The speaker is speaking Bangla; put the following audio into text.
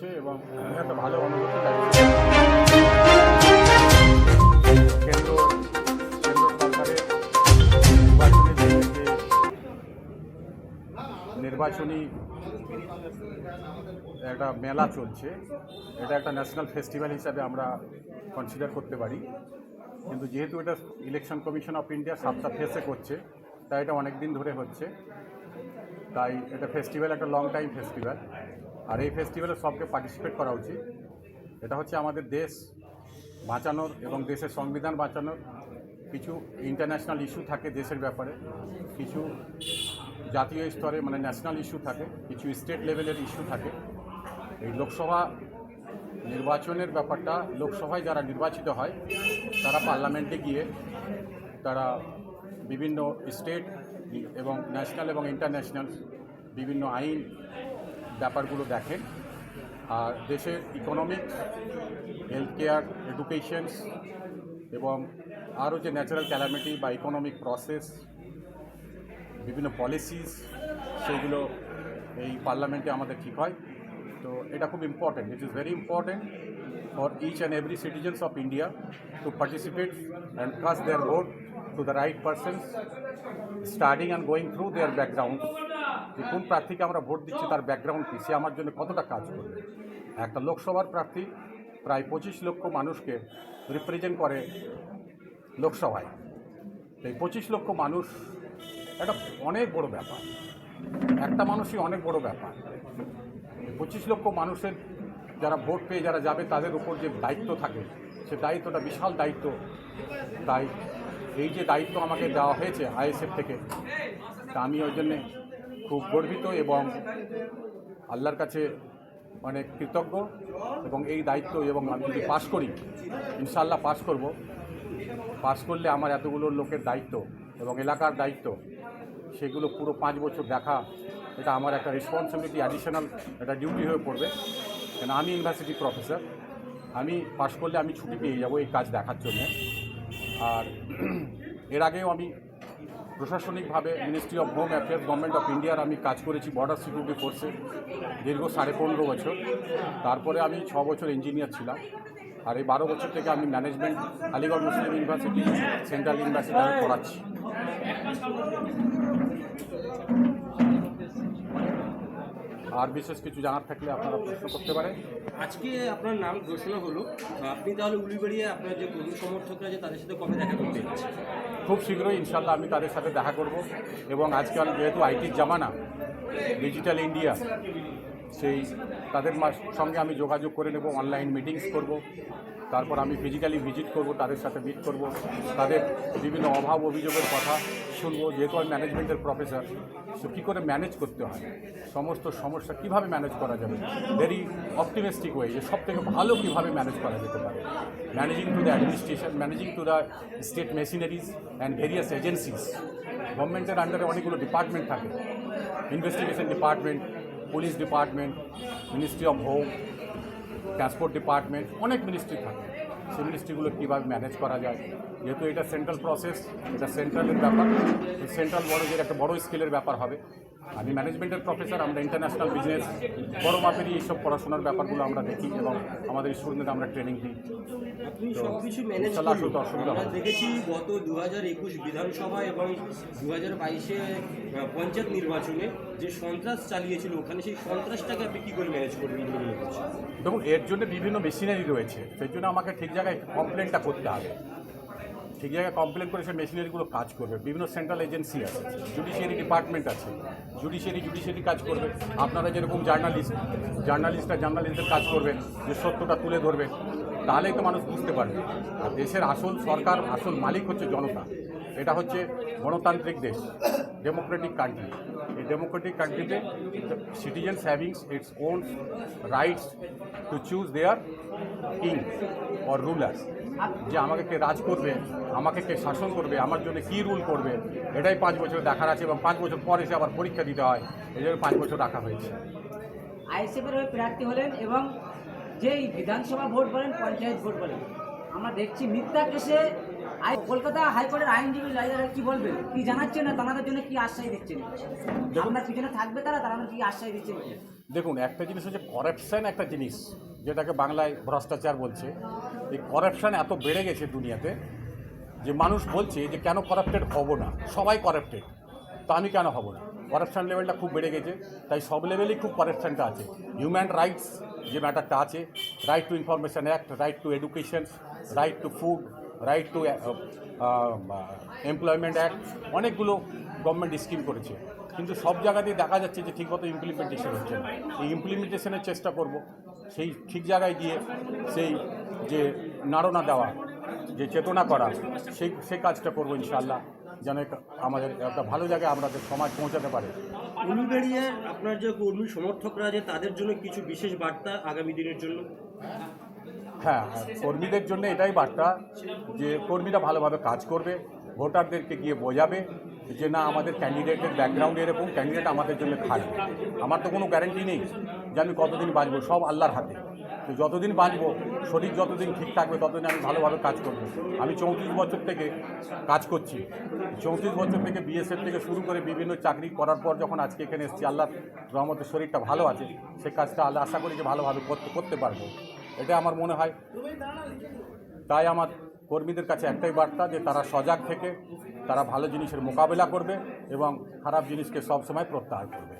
হচ্ছে এবং একটা ভালো অনুভূতি কেন্দ্র নির্বাচনী একটা মেলা চলছে, এটা একটা ন্যাশনাল ফেস্টিভ্যাল হিসাবে আমরা কনসিডার করতে পারি। কিন্তু যেহেতু এটা ইলেকশন কমিশন অফ ইন্ডিয়া সাতটা ফেসে করছে, তাই এটা অনেক দিন ধরে হচ্ছে। তাই এটা ফেস্টিভ্যাল একটা লং টাইম ফেস্টিভ্যাল আর এই ফেস্টিভ্যালে সবকে পার্টিসিপেট করা উচিত। এটা হচ্ছে আমাদের দেশ বাঁচানোর এবং দেশের সংবিধান বাঁচানোর। কিছু ইন্টারন্যাশনাল ইস্যু থাকে দেশের ব্যাপারে, কিছু জাতীয় স্তরে মানে ন্যাশনাল ইস্যু থাকে, কিছু স্টেট লেভেলের ইস্যু থাকে। এই লোকসভা নির্বাচনের ব্যাপারটা, লোকসভায় যারা নির্বাচিত হয়, তারা পার্লামেন্টে গিয়ে তারা বিভিন্ন স্টেট এবং ন্যাশনাল এবং ইন্টারন্যাশনাল বিভিন্ন আইন ব্যাপারগুলো দেখেন। আর দেশের ইকোনমিক্স হেলথ কেয়ার এডুকেশনস এবং আরও যে ন্যাচারাল ক্যালামিটি বা ইকোনমিক প্রসেস বিভিন্ন পলিসিস সেইগুলো এই পার্লামেন্টে আমাদের ঠিক হয়। তো এটা খুব important it is very important for each and every citizens of India to participate and cast their vote to the right persons starting and going through their background যে কোন প্রার্থীকে আমরা ভোট দিচ্ছি তার ব্যাকগ্রাউন্ড কী? সে আমার জন্য কতটা কাজ করবে? একটা লোকসভার প্রার্থী প্রায় পঁচিশ লক্ষ মানুষকে রিপ্রেজেন্ট করে লোকসভায়। এই পঁচিশ লক্ষ মানুষ একটা অনেক বড় ব্যাপার। একটা মানুষই অনেক বড় ব্যাপার। পঁচিশ লক্ষ মানুষের যারা ভোট পেয়ে যারা যাবে, তাদের উপর যে দায়িত্ব থাকে, সে দায়িত্বটা বিশাল দায়িত্ব। তাই এই যে দায়িত্ব আমাকে দেওয়া হয়েছে আইএসএফ থেকে, তা আমি ওই জন্যে খুব গর্বিত এবং আল্লাহর কাছে অনেক কৃতজ্ঞ এবং এই দায়িত্ব এবং আমি যদি পাশ করি ইনশাল্লাহ পাশ করব। পাশ করলে আমার এতগুলো লোকের দায়িত্ব এবং এলাকার দায়িত্ব, সেগুলো পুরো পাঁচ বছর দেখা, এটা আমার একটা রেসপন্সিবিলিটি অ্যাডিশনাল একটা ডিউটি হয়ে পড়বে। কেন, আমি ইউনিভার্সিটি প্রফেসর আমি পাশ করলে আমি ছুটি পেয়ে যাব এই কাজ দেখার জন্য। আর এর আগেও আমি প্রশাসনিকভাবে ministry of home affairs government of ইন্ডিয়ার আমি কাজ করেছি বর্ডার সিকিউরিটি ফোর্সে দীর্ঘ সাড়ে পনেরো বছর। তারপরে আমি ছ বছর ইঞ্জিনিয়ার ছিলাম। আর এই বারো বছর থেকে আমি management Aligarh Muslim University central university পড়াচ্ছি। আর বিশেষ কিছু জানার থাকলে আপনারা প্রশ্ন করতে পারেন। আজকে আপনার নাম ঘোষণা হলো। আপনি তাহলে উলিবাড়িয়ে আপনার যে কর্মী সমর্থকরা আছে তাদের সাথে কবে দেখা করতে? খুব শীঘ্রই ইনশাল্লাহ আমি তাদের সাথে দেখা করব। এবং আজকাল যেহেতু আইটির জামানা ডিজিটাল ইন্ডিয়া সেই তাদের সঙ্গে আমি যোগাযোগ করে নেব অনলাইন মিটিংস করব, তারপর আমি ফিজিক্যালি ভিজিট করব, তাদের সাথে মিট করব, তাদের বিভিন্ন অভাব অভিযোগের কথা শুনব, যেহেতু আমি ম্যানেজমেন্টের প্রফেসর তো কী করে ম্যানেজ করতে হয়? সমস্ত সমস্যা কীভাবে ম্যানেজ করা যাবে? ভেরি অপটিমিস্টিক ওয়ে যে সব থেকে ভালো কীভাবে ম্যানেজ করা যেতে পারে। Managing to the administration managing to the state machineries and various agencies গভর্নমেন্টের আন্ডারে অনেকগুলো ডিপার্টমেন্ট থাকে। Investigation department police department ministry of home transport department অনেক মিনিস্ট্রি থাকে। সেই মিনিস্ট্রিগুলো কীভাবে ম্যানেজ করা যায়? যেহেতু এটা সেন্ট্রাল প্রসেস এটা সেন্ট্রালের ব্যাপার। সেন্ট্রাল বড় যে একটা বড় স্কেলের ব্যাপার হবে। আমি ম্যানেজমেন্টের প্রফেসর আমরা ইন্টারন্যাশনাল বিজনেস বড় মাপেরই এইসব পড়াশোনার ব্যাপারগুলো আমরা দেখি এবং আমাদের স্টুডেন্টদের আমরা ট্রেনিং দিই। আপনি তো সব কিছু ম্যানেজ ইনশাল্লাহ আসলে অসুবিধা আমরা দেখেছি গত দু হাজার একুশ বিধানসভা এবং দু হাজার বাইশে পঞ্চায়েত নির্বাচনে যে সন্ত্রাস চালিয়েছিল ওখানে সেই সন্ত্রাসটাকে আপনি কী করে ম্যানেজ করবেন দেখুন এর জন্য বিভিন্ন মেশিনারি রয়েছে। সেই জন্য আমাকে ঠিক জায়গায় কমপ্লেনটা করতে হবে। ঠিক জায়গায় কমপ্লেন করে সে মেশিনারিগুলো কাজ করবে। বিভিন্ন সেন্ট্রাল এজেন্সি আছে জুডিশিয়ারি ডিপার্টমেন্ট আছে। জুডিশিয়ারি জুডিশিয়ারি কাজ করবে। আপনারা যেরকম জার্নালিস্ট জার্নালিস্টরা জার্নালিস্টের কাজ করবেন যে সত্যটা তুলে ধরবেন তাহলেই তো মানুষ বুঝতে পারবে। আর দেশের আসল সরকার, আসল মালিক হচ্ছে জনতা। এটা হচ্ছে গণতান্ত্রিক দেশ ডেমোক্রেটিক কান্ট্রি এই ডেমোক্রেটিক কান্ট্রিতে citizens havings its own rights to choose their king or rulers যে আমাকে কে রাজ করবে, আমাকে কে শাসন করবে, আমার জন্য কী রুল করবে, এটাই পাঁচ বছর দেখার আছে এবং পাঁচ বছর পরে এসে আবার পরীক্ষা দিতে হয়। এই জন্য পাঁচ বছর রাখা হয়েছে। আইএসএফের হয়ে প্রার্থী হলেন এবং যেই বিধানসভা ভোট বলেন, পঞ্চায়েত ভোট বলেন, আমরা দেখছি মিথ্যা কেসে কলকাতা হাইকোর্টের আইনজীবী কি বলবেন কি জানাচ্ছেন না? তাদের জন্য কি আশ্বাস দিচ্ছেন? আপনার পিছনে থাকবে তারা তারা কি দিচ্ছেন দেখুন একটা জিনিস হচ্ছে করাপশান একটা জিনিস যেটাকে বাংলায় ভ্রষ্টাচার বলছে। এই করাপশান এত বেড়ে গেছে দুনিয়াতে যে মানুষ বলছে যে কেন করাপ্টেড হব না? সবাই করাপ্টেড তা আমি কেন হব না? করাপশান লেভেলটা খুব বেড়ে গেছে তাই সব লেভেলেই খুব করাপশানটা আছে। হিউম্যান রাইটস যে ম্যাটারটা আছে right to information act right to education right to food right to employment act অনেকগুলো গভর্নমেন্ট স্কিম করেছে। কিন্তু সব জায়গাতেই দেখা যাচ্ছে যে ঠিকমতো ইমপ্লিমেন্টেশন হচ্ছে এই ইমপ্লিমেন্টেশনের চেষ্টা করব। সেই ঠিক জায়গায় গিয়ে সেই যে নাড়না দেওয়া, যে চেতনা করা, সেই সেই কাজটা করব ইনশাল্লাহ যেন আমাদের একটা ভালো জায়গায় আমাদের সমাজ পৌঁছাতে পারে। উলুবেড়িয়ার আপনার যে কর্মী সমর্থকরা আছে, তাদের জন্য কিছু বিশেষ বার্তা আগামী দিনের জন্য? হ্যাঁ কর্মীদের জন্য এটাই বার্তা যে কর্মীরা ভালোভাবে কাজ করবে, ভোটারদেরকে গিয়ে বোঝাবে যে না, আমাদের ক্যান্ডিডেটের ব্যাকগ্রাউন্ড এরকম ক্যান্ডিডেট আমাদের জন্য থাকবে আমার তো কোনো গ্যারেন্টি নেই যে আমি কতদিন বাঁচবো, সব আল্লাহর হাতে। তো যতদিন বাঁচবো, শরীর যতদিন ঠিক থাকবে, ততদিন আমি ভালোভাবে কাজ করব। আমি চৌত্রিশ বছর থেকে কাজ করছি। চৌত্রিশ বছর থেকে বিএসএফ থেকে শুরু করে বিভিন্ন চাকরি করার পর যখন আজকে এখানে এসেছি আল্লাহর রহমতের শরীরটা ভালো আছে, সে কাজটা আল্লাহ আশা করি যে ভালোভাবে করতে করতে পারব। এটা আমার মনে হয়। তাই আমার কর্মীদের কাছে একটাই বার্তা যে তারা সজাগ থেকে তারা ভালো জিনিসের মোকাবেলা করবে এবং খারাপ জিনিসকে সবসময় প্রত্যাহার করবে।